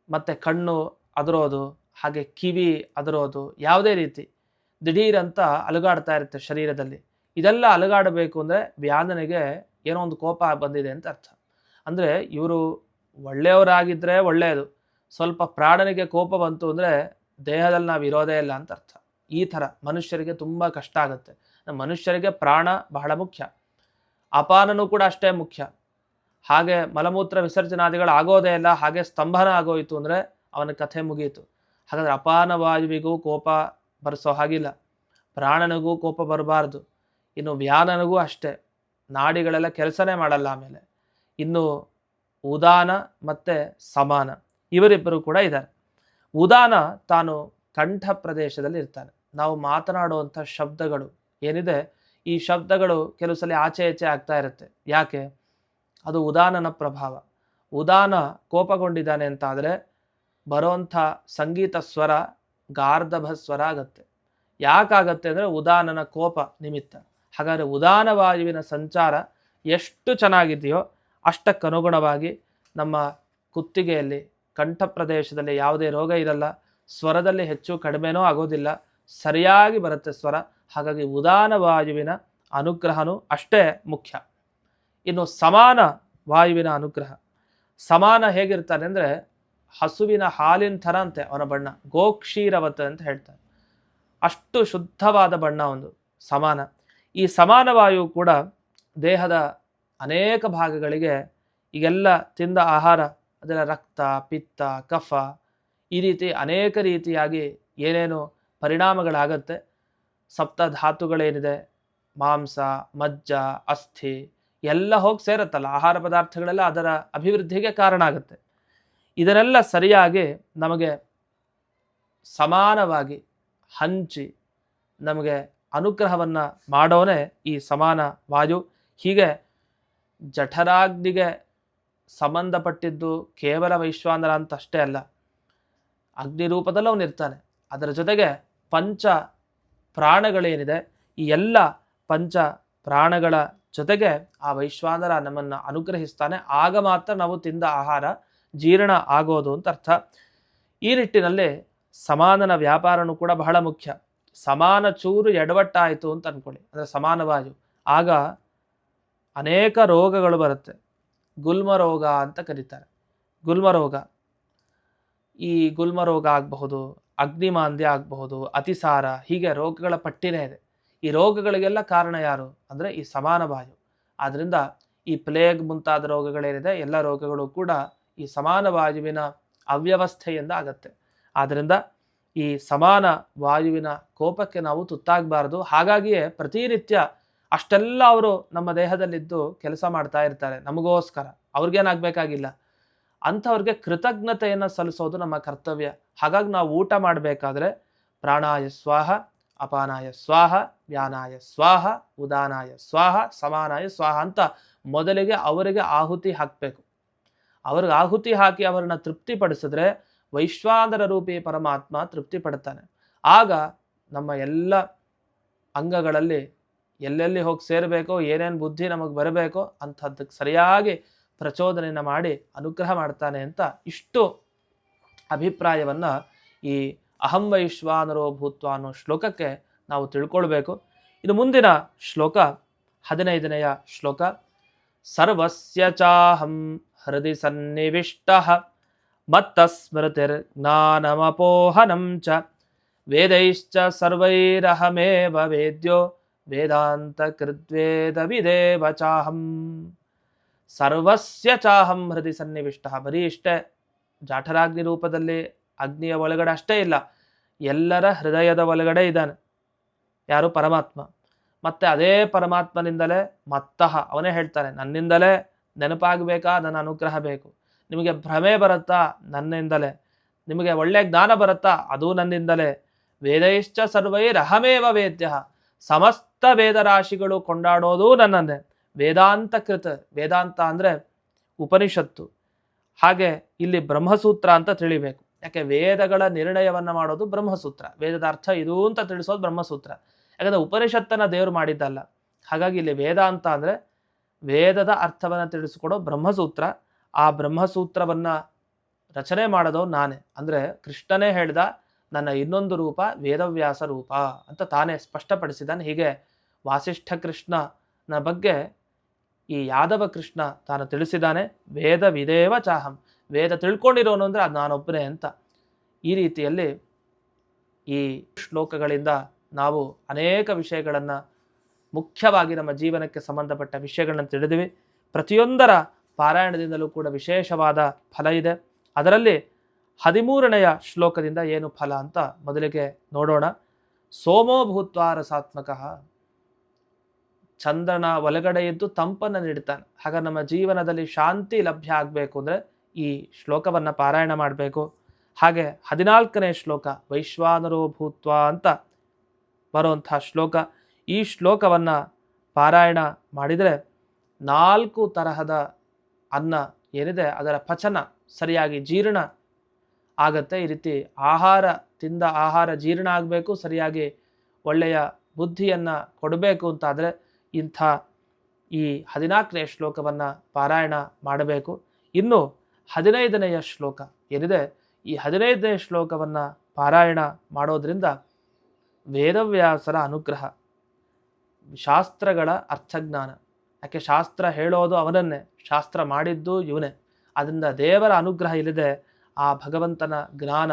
ಮತ್ತು ಕಣ್ಣು ಅದರೋದು, ಹಾಗೆ ಕಿವಿ ಅದರೋದು ಯಾವುದೇ ರೀತಿ ದಿಢೀರಂತ ಅಲುಗಾಡ್ತಾ ಇರುತ್ತೆ ಶರೀರದಲ್ಲಿ. ಇದೆಲ್ಲ ಅಲುಗಾಡಬೇಕು ಅಂದರೆ ವ್ಯಾಧನಿಗೆ ಏನೋ ಒಂದು ಕೋಪ ಬಂದಿದೆ ಅಂತ ಅರ್ಥ. ಅಂದರೆ ಇವರು ಒಳ್ಳೆಯವರಾಗಿದ್ದರೆ ಒಳ್ಳೆಯದು, ಸ್ವಲ್ಪ ಪ್ರಾಣನಿಗೆ ಕೋಪ ಬಂತು ಅಂದರೆ ದೇಹದಲ್ಲಿ ನಾವು ಇರೋದೇ ಇಲ್ಲ ಅಂತ ಅರ್ಥ. ಈ ಥರ ಮನುಷ್ಯರಿಗೆ ತುಂಬ ಕಷ್ಟ ಆಗುತ್ತೆ. ಮನುಷ್ಯರಿಗೆ ಪ್ರಾಣ ಬಹಳ ಮುಖ್ಯ. ಅಪಾನನೂ ಕೂಡ ಅಷ್ಟೇ ಮುಖ್ಯ. ಹಾಗೆ ಮಲಮೂತ್ರ ವಿಸರ್ಜನಾದಿಗಳು ಆಗೋದೇ ಇಲ್ಲ, ಹಾಗೆ ಸ್ತಂಭನ ಆಗೋಯಿತು ಅಂದರೆ ಅವನ ಕಥೆ ಮುಗಿಯಿತು ಹಾಗಾದ್ರೆ ಅಪಾನ ವಾಯುವಿಗೂ ಕೋಪ ಬರೆಸೋ ಹಾಗಿಲ್ಲ. ಪ್ರಾಣನಿಗೂ ಕೋಪ ಬರಬಾರ್ದು. ಇನ್ನು ವ್ಯಾನನಿಗೂ ಅಷ್ಟೇ. ನಾಡಿಗಳೆಲ್ಲ ಕೆಲಸನೇ ಮಾಡಲ್ಲ ಆಮೇಲೆ. ಇನ್ನು ಉದಾನ ಮತ್ತು ಸಮಾನ. ಇವರಿಬ್ಬರು ಕೂಡ ಇದ್ದಾರೆ. ಉದಾನ ತಾನು ಕಂಠ ಪ್ರದೇಶದಲ್ಲಿ ಇರ್ತಾನೆ. ನಾವು ಮಾತನಾಡುವಂಥ ಶಬ್ದಗಳು ಏನಿದೆ? ಈ ಶಬ್ದಗಳು ಕೆಲವು ಸಲ ಆಚೆ ಆಚೆ ಆಗ್ತಾ ಇರುತ್ತೆ. ಯಾಕೆ? ಅದು ಉದಾನನ ಪ್ರಭಾವ. ಉದಾನ ಕೋಪಗೊಂಡಿದ್ದಾನೆ ಅಂತ ಆದರೆ ಬರೋಂಥ ಸಂಗೀತ ಸ್ವರ, ಗಾರ್ಧಭ ಸ್ವರ ಆಗತ್ತೆ. ಯಾಕಾಗತ್ತೆ ಅಂದರೆ ಉದಾನನ ಕೋಪ ನಿಮಿತ್ತ. ಹಾಗಾದರೆ ಉದಾನ ವಾಯುವಿನ ಸಂಚಾರ ಎಷ್ಟು ಚೆನ್ನಾಗಿದೆಯೋ ಅಷ್ಟಕ್ಕನುಗುಣವಾಗಿ ನಮ್ಮ ಕುತ್ತಿಗೆಯಲ್ಲಿ, ಕಂಠ ಪ್ರದೇಶದಲ್ಲಿ ಯಾವುದೇ ರೋಗ ಇರಲ್ಲ. ಸ್ವರದಲ್ಲಿ ಹೆಚ್ಚು ಕಡಿಮೆನೂ ಆಗೋದಿಲ್ಲ. ಸರಿಯಾಗಿ ಬರುತ್ತೆ ಸ್ವರ. ಹಾಗಾಗಿ ಉದಾನ ವಾಯುವಿನ ಅನುಗ್ರಹನೂ ಅಷ್ಟೇ ಮುಖ್ಯ. ಇನ್ನು ಸಮಾನ ವಾಯುವಿನ ಅನುಗ್ರಹ. ಸಮಾನ ಹೇಗಿರ್ತಾನೆ ಅಂದರೆ ಹಸುವಿನ ಹಾಲಿನ ಥರ ಅಂತೆ ಅವನ ಬಣ್ಣ. ಗೋಕ್ಷೀರವತ ಅಂತ ಹೇಳ್ತಾರೆ. ಅಷ್ಟು ಶುದ್ಧವಾದ ಬಣ್ಣ ಒಂದು, ಸಮಾನ. ಈ ಸಮಾನ ವಾಯು ಕೂಡ ದೇಹದ ಅನೇಕ ಭಾಗಗಳಿಗೆ ಈಗೆಲ್ಲ ತಿಂದ ಆಹಾರ ಅದರ ರಕ್ತ, ಪಿತ್ತ, ಕಫ ಈ ರೀತಿ ಅನೇಕ ರೀತಿಯಾಗಿ ಏನೇನು ಪರಿಣಾಮಗಳಾಗತ್ತೆ. ಸಪ್ತ ಧಾತುಗಳೇನಿದೆ ಮಾಂಸ, ಮಜ್ಜ, ಅಸ್ಥಿ ಎಲ್ಲ ಹೋಗಿ ಸೇರುತ್ತಲ್ಲ. ಆಹಾರ ಪದಾರ್ಥಗಳೆಲ್ಲ ಅದರ ಅಭಿವೃದ್ಧಿಗೆ ಕಾರಣ ಆಗುತ್ತೆ. ಇದನ್ನೆಲ್ಲ ಸರಿಯಾಗಿ ನಮಗೆ ಸಮಾನವಾಗಿ ಹಂಚಿ ನಮಗೆ ಅನುಗ್ರಹವನ್ನು ಮಾಡೋನೇ ಈ ಸಮಾನ ವಾಯು. ಹೀಗೆ ಜಠರಾಗ್ನಿಗೆ ಸಂಬಂಧಪಟ್ಟಿದ್ದು ಕೇವಲ ವೈಶ್ವಾನರ ಅಂತ ಅಷ್ಟೇ ಅಲ್ಲ. ಅಗ್ನಿ ರೂಪದಲ್ಲಿ ಅವನಿರ್ತಾನೆ ಅದರ ಜೊತೆಗೆ ಪಂಚ ಪ್ರಾಣಗಳೇನಿದೆ, ಈ ಎಲ್ಲ ಪಂಚ ಪ್ರಾಣಗಳ ಜೊತೆಗೆ ಆ ವೈಶ್ವಾನರ ನಮ್ಮನ್ನು ಅನುಗ್ರಹಿಸ್ತಾನೆ. ಆಗ ಮಾತ್ರ ನಾವು ತಿಂದ ಆಹಾರ ಜೀರ್ಣ ಆಗೋದು ಅಂತ ಅರ್ಥ. ಈ ನಿಟ್ಟಿನಲ್ಲಿ ಸಮಾನನ ವ್ಯಾಪಾರನೂ ಕೂಡ ಬಹಳ ಮುಖ್ಯ. ಸಮಾನ ಚೂರು ಎಡವಟ್ಟಾಯಿತು ಅಂತ ಅಂದ್ಕೊಳ್ಳಿ ಅಂದರೆ ಸಮಾನವಾಯು ಆಗ ಅನೇಕ ರೋಗಗಳು ಬರುತ್ತೆ. ಗುಲ್ಮ ರೋಗ ಅಂತ ಕರೀತಾರೆ. ಗುಲ್ಮ ರೋಗ ಈ ಗುಲ್ಮ ರೋಗ ಆಗಬಹುದು ಅಗ್ನಿಮಾಂದ್ಯ ಆಗಬಹುದು, ಅತಿಸಾರ, ಹೀಗೆ ರೋಗಗಳ ಪಟ್ಟಿನೇ ಇದೆ. ಈ ರೋಗಗಳಿಗೆಲ್ಲ ಕಾರಣ ಯಾರು? ಅಂದರೆ ಈ ಸಮಾನ ವಾಯು. ಆದ್ದರಿಂದ ಈ ಪ್ಲೇಗ್ ಮುಂತಾದ ರೋಗಗಳೇನಿದೆ, ಎಲ್ಲ ರೋಗಗಳು ಕೂಡ ಈ ಸಮಾನ ವಾಯುವಿನ ಅವ್ಯವಸ್ಥೆಯಿಂದ ಆಗತ್ತೆ. ಆದ್ದರಿಂದ ಈ ಸಮಾನ ವಾಯುವಿನ ಕೋಪಕ್ಕೆ ನಾವು ತುತ್ತಾಗಬಾರ್ದು. ಹಾಗಾಗಿಯೇ ಪ್ರತಿನಿತ್ಯ ಅಷ್ಟೆಲ್ಲ ಅವರು ನಮ್ಮ ದೇಹದಲ್ಲಿದ್ದು ಕೆಲಸ ಮಾಡ್ತಾ ಇರ್ತಾರೆ ನಮಗೋಸ್ಕರ. ಅವ್ರಿಗೇನಾಗಬೇಕಾಗಿಲ್ಲ. ಅಂಥವ್ರಿಗೆ ಕೃತಜ್ಞತೆಯನ್ನು ಸಲ್ಲಿಸೋದು ನಮ್ಮ ಕರ್ತವ್ಯ. ಹಾಗಾಗಿ ನಾವು ಊಟ ಮಾಡಬೇಕಾದ್ರೆ ಪ್ರಾಣಾಯ ಸ್ವಾಹ, ಅಪಾನಾಯ ಸ್ವಾಹ ವ್ಯಾನಾಯ ಸ್ವಾಹ, ಉದಾನಾಯ ಸ್ವಾಹ, ಸಮಾನಾಯ ಸ್ವಾಹ ಅಂತ ಮೊದಲಿಗೆ ಅವರಿಗೆ ಆಹುತಿ ಹಾಕಬೇಕು. ಅವ್ರಿಗೆ ಆಹುತಿ ಹಾಕಿ ಅವರನ್ನ ತೃಪ್ತಿಪಡಿಸಿದ್ರೆ ವೈಶ್ವಾದರ ರೂಪಿ ಪರಮಾತ್ಮ ತೃಪ್ತಿ ಪಡ್ತಾನೆ ಆಗ ನಮ್ಮ ಎಲ್ಲ ಅಂಗಗಳಲ್ಲಿ ಎಲ್ಲೆಲ್ಲಿ ಹೋಗಿ ಸೇರಬೇಕೋ, ಏನೇನು ಬುದ್ಧಿ ನಮಗೆ ಬರಬೇಕೋ, ಅಂಥದ್ದಕ್ಕೆ ಸರಿಯಾಗಿ ಪ್ರಚೋದನೆಯನ್ನು ಮಾಡಿ ಅನುಗ್ರಹ ಮಾಡ್ತಾನೆ ಅಂತ ಇಷ್ಟು ಅಭಿಪ್ರಾಯವನ್ನು ಈ ಅಹಂ ವೈಶ್ವಾನರೋ ಭೂತ್ವ ಅನ್ನೋ ಶ್ಲೋಕಕ್ಕೆ ನಾವು ತಿಳ್ಕೊಳ್ಬೇಕು. ಇದು ಮುಂದಿನ ಶ್ಲೋಕ, ಹದಿನೈದನೆಯ ಶ್ಲೋಕ, ಸರ್ವಸ್ಯ ಚಾಹಂ ಹೃದಯ ಸನ್ನಿವಿಷ್ಟ ಮತ್ತಸ್ಮೃತಿರ್ ಜ್ಞಾನಮಪೋಹನಂ ಚ ವೇದೈಶ್ಚ ಸರ್ವೈರಹಮೇವ ವೇದ್ಯೋ ವೇದಾಂತ ಕೃದ್ವೇದ ವಿದೇವ ಚಾಹಂ. ಸರ್ವಸ್ಯ ಚಾಹಂ ಹೃದಯ ಸನ್ನಿವಿಷ್ಟ, ಬರೀ ಇಷ್ಟೇ. ಜಾಠರಾಗ್ನಿ ರೂಪದಲ್ಲಿ ಅಗ್ನಿಯ ಒಳಗಡೆ ಅಷ್ಟೇ ಇಲ್ಲ, ಎಲ್ಲರ ಹೃದಯದ ಒಳಗಡೆ ಇದ್ದಾನೆ. ಯಾರು? ಪರಮಾತ್ಮ. ಮತ್ತೆ ಅದೇ ಪರಮಾತ್ಮನಿಂದಲೇ ಮತ್ತಃ ಅವನೇ ಹೇಳ್ತಾನೆ, ನನ್ನಿಂದಲೇ ನೆನಪಾಗಬೇಕಾ? ನನ್ನ ಅನುಗ್ರಹ ಬೇಕು. ನಿಮಗೆ ಭ್ರಮೆ ಬರುತ್ತಾ? ನನ್ನಿಂದಲೇ. ನಿಮಗೆ ಒಳ್ಳೆ ಜ್ಞಾನ ಬರುತ್ತಾ? ಅದು ನನ್ನಿಂದಲೇ. ವೇದೈಶ್ಚ ಸರ್ವೈರಹಮೇವ ವೇದ್ಯ. ಸಮಸ್ತ ವೇದರಾಶಿಗಳು ಕೊಂಡಾಡೋದು ನನ್ನನ್ನೇ. ವೇದಾಂತ ಕೃತ ವೇದಾಂತ ಅಂದರೆ ಉಪನಿಷತ್ತು. ಹಾಗೆ ಇಲ್ಲಿ ಬ್ರಹ್ಮಸೂತ್ರ ಅಂತ ತಿಳಿಬೇಕು. ಯಾಕೆ ವೇದಗಳ ನಿರ್ಣಯವನ್ನ ಮಾಡೋದು ಬ್ರಹ್ಮಸೂತ್ರ. ವೇದದ ಅರ್ಥ ಇದು ಅಂತ ತಿಳಿಸೋದು ಬ್ರಹ್ಮಸೂತ್ರ. ಯಾಕಂದರೆ ಉಪನಿಷತ್ತನ್ನ ದೇವರು ಮಾಡಿದ್ದಲ್ಲ. ಹಾಗಾಗಿ ಇಲ್ಲಿ ವೇದಾಂತ ಅಂದರೆ ವೇದದ ಅರ್ಥವನ್ನು ತಿಳಿಸಿಕೊಡೋ ಬ್ರಹ್ಮಸೂತ್ರ. ಆ ಬ್ರಹ್ಮಸೂತ್ರವನ್ನು ರಚನೆ ಮಾಡೋದು ನಾನೇ. ಅಂದರೆ ಕೃಷ್ಣನೇ ಹೇಳ್ದ, ನನ್ನ ಇನ್ನೊಂದು ರೂಪ ವೇದವ್ಯಾಸ ರೂಪ ಅಂತ ತಾನೇ ಸ್ಪಷ್ಟಪಡಿಸಿದ್ದಾನೆ. ಹೀಗೆ ವಾಸಿಷ್ಠ ಕೃಷ್ಣನ ಬಗ್ಗೆ ಈ ಯಾದವ ಕೃಷ್ಣ ತಾನು ತಿಳಿಸಿದ್ದಾನೆ, ವೇದ ವಿದೇವ ಚಾಹಂ, ವೇದ ತಿಳ್ಕೊಂಡಿರೋನು ಅಂದರೆ ಅದು ನಾನೊಬ್ಬನೇ ಅಂತ. ಈ ರೀತಿಯಲ್ಲಿ ಈ ಶ್ಲೋಕಗಳಿಂದ ನಾವು ಅನೇಕ ವಿಷಯಗಳನ್ನು ಮುಖ್ಯವಾಗಿ ನಮ್ಮ ಜೀವನಕ್ಕೆ ಸಂಬಂಧಪಟ್ಟ ವಿಷಯಗಳನ್ನು ತಿಳಿದಿವಿ. ಪ್ರತಿಯೊಂದರ ಪಾರಾಯಣದಿಂದಲೂ ಕೂಡ ವಿಶೇಷವಾದ ಫಲ ಇದೆ. ಅದರಲ್ಲಿ ಹದಿಮೂರನೆಯ ಶ್ಲೋಕದಿಂದ ಏನು ಫಲ ಅಂತ ಮೊದಲಿಗೆ ನೋಡೋಣ. ಸೋಮೋ ಭೂತ್ವ ರಸಾತ್ಮಕ. ಚಂದ್ರನ ಒಳಗಡೆ ಎದ್ದು ತಂಪನ್ನು ನೀಡ್ತಾನೆ ಹಾಗ ನಮ್ಮ ಜೀವನದಲ್ಲಿ ಶಾಂತಿ ಲಭ್ಯ ಆಗಬೇಕು ಅಂದರೆ ಈ ಶ್ಲೋಕವನ್ನು ಪಾರಾಯಣ ಮಾಡಬೇಕು. ಹಾಗೆ ಹದಿನಾಲ್ಕನೇ ಶ್ಲೋಕ, ವೈಶ್ವಾನರೋ ಭೂತ್ವ ಅಂತ ಬರುವಂಥ ಶ್ಲೋಕ. ಈ ಶ್ಲೋಕವನ್ನು ಪಾರಾಯಣ ಮಾಡಿದರೆ ನಾಲ್ಕು ತರಹದ ಅನ್ನ ಏನಿದೆ, ಅದರ ಪಚನ ಸರಿಯಾಗಿ ಜೀರ್ಣ ಆಗತ್ತೆ. ಈ ರೀತಿ ಆಹಾರ, ತಿಂದ ಆಹಾರ ಜೀರ್ಣ ಆಗಬೇಕು, ಸರಿಯಾಗಿ ಒಳ್ಳೆಯ ಬುದ್ಧಿಯನ್ನು ಕೊಡಬೇಕು ಅಂತಾದರೆ ಇಂಥ ಈ ಹದಿನಾಲ್ಕನೆಯ ಶ್ಲೋಕವನ್ನು ಪಾರಾಯಣ ಮಾಡಬೇಕು. ಇನ್ನು ಹದಿನೈದನೆಯ ಶ್ಲೋಕ ಏನಿದೆ? ಈ ಹದಿನೈದನೇ ಶ್ಲೋಕವನ್ನು ಪಾರಾಯಣ ಮಾಡೋದರಿಂದ ವೇದವ್ಯಾಸರ ಅನುಗ್ರಹ, ಶಾಸ್ತ್ರಗಳ ಅರ್ಥಜ್ಞಾನ. ಯಾಕೆ ಶಾಸ್ತ್ರ ಹೇಳೋದು ಅವನನ್ನೇ, ಶಾಸ್ತ್ರ ಮಾಡಿದ್ದು ಇವನೇ. ಅದರಿಂದ ದೇವರ ಅನುಗ್ರಹ ಇಲ್ಲದೆ ಆ ಭಗವಂತನ ಜ್ಞಾನ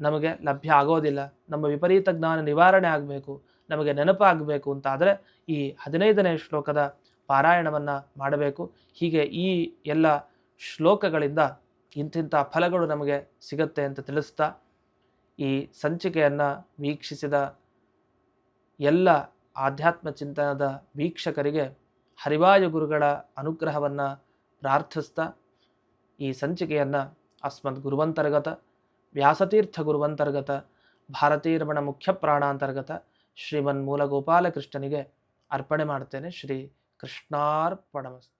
ನಮಗೆ ಲಭ್ಯ ಆಗೋದಿಲ್ಲ. ನಮ್ಮ ವಿಪರೀತ ಜ್ಞಾನ ನಿವಾರಣೆ ಆಗಬೇಕು. ನಮಗೆ ನೆನಪಾಗಬೇಕು ಅಂತಾದರೆ ಈ ಹದಿನೈದನೇ ಶ್ಲೋಕದ ಪಾರಾಯಣವನ್ನು ಮಾಡಬೇಕು. ಹೀಗೆ ಈ ಎಲ್ಲ ಶ್ಲೋಕಗಳಿಂದ ಇಂತಿಂಥ ಫಲಗಳು ನಮಗೆ ಸಿಗುತ್ತೆ ಅಂತ ತಿಳಿಸ್ತಾ ಈ ಸಂಚಿಕೆಯನ್ನು ವೀಕ್ಷಿಸಿದ ಎಲ್ಲ ಆಧ್ಯಾತ್ಮ ಚಿಂತನದ ವೀಕ್ಷಕರಿಗೆ ಹರಿವಾಯು ಗುರುಗಳ ಅನುಗ್ರಹವನ್ನು ಪ್ರಾರ್ಥಿಸ್ತಾ ಈ ಸಂಚಿಕೆಯನ್ನು ಅಸ್ಮದ್ ಗುರುವಂತರ್ಗತ, ವ್ಯಾಸತೀರ್ಥ ಗುರುವಂತರ್ಗತ, ಭಾರತೀರಮಣ ಮುಖ್ಯ ಪ್ರಾಣಾಂತರ್ಗತ ಶ್ರೀಮನ್ ಗೋಪಾಲಕೃಷ್ಣನಿಗೆ ಅರ್ಪಣೆ ಮಾಡ್ತೇನೆ ಶ್ರೀ ಕೃಷ್ಣಾರ್ಪಣಮಸ್ತು